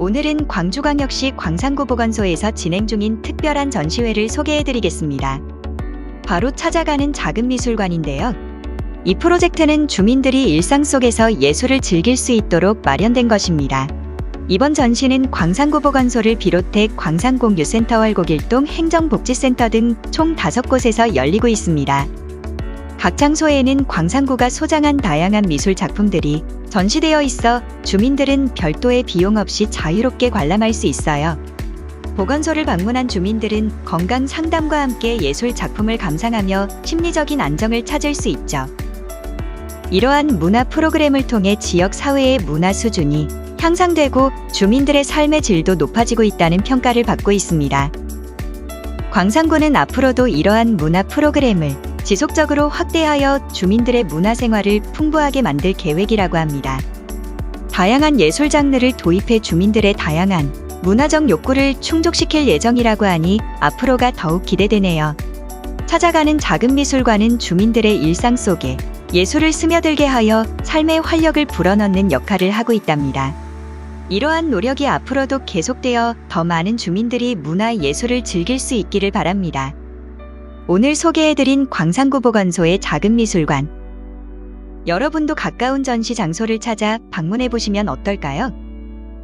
오늘은 광주광역시 광산구 보건소에서 진행 중인 특별한 전시회를 소개해드리겠습니다. 바로 찾아가는 작은 미술관인데요. 이 프로젝트는 주민들이 일상 속에서 예술을 즐길 수 있도록 마련된 것입니다. 이번 전시는 광산구 보건소를 비롯해 광산공유센터 월곡일동 행정복지센터 등 총 5곳에서 열리고 있습니다. 각 장소에는 광산구가 소장한 다양한 미술 작품들이 전시되어 있어 주민들은 별도의 비용 없이 자유롭게 관람할 수 있어요. 보건소를 방문한 주민들은 건강 상담과 함께 예술 작품을 감상하며 심리적인 안정을 찾을 수 있죠. 이러한 문화 프로그램을 통해 지역 사회의 문화 수준이 향상되고 주민들의 삶의 질도 높아지고 있다는 평가를 받고 있습니다. 광산구는 앞으로도 이러한 문화 프로그램을 지속적으로 확대하여 주민들의 문화 생활을 풍부하게 만들 계획이라고 합니다. 다양한 예술 장르를 도입해 주민들의 다양한 문화적 욕구를 충족시킬 예정이라고 하니 앞으로가 더욱 기대되네요. 찾아가는 작은 미술관은 주민들의 일상 속에 예술을 스며들게 하여 삶의 활력을 불어넣는 역할을 하고 있답니다. 이러한 노력이 앞으로도 계속되어 더 많은 주민들이 문화 예술을 즐길 수 있기를 바랍니다. 오늘 소개해드린 광산구 보건소의 작은 미술관. 여러분도 가까운 전시 장소를 찾아 방문해 보시면 어떨까요?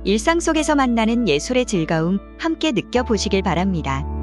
일상 속에서 만나는 예술의 즐거움 함께 느껴보시길 바랍니다.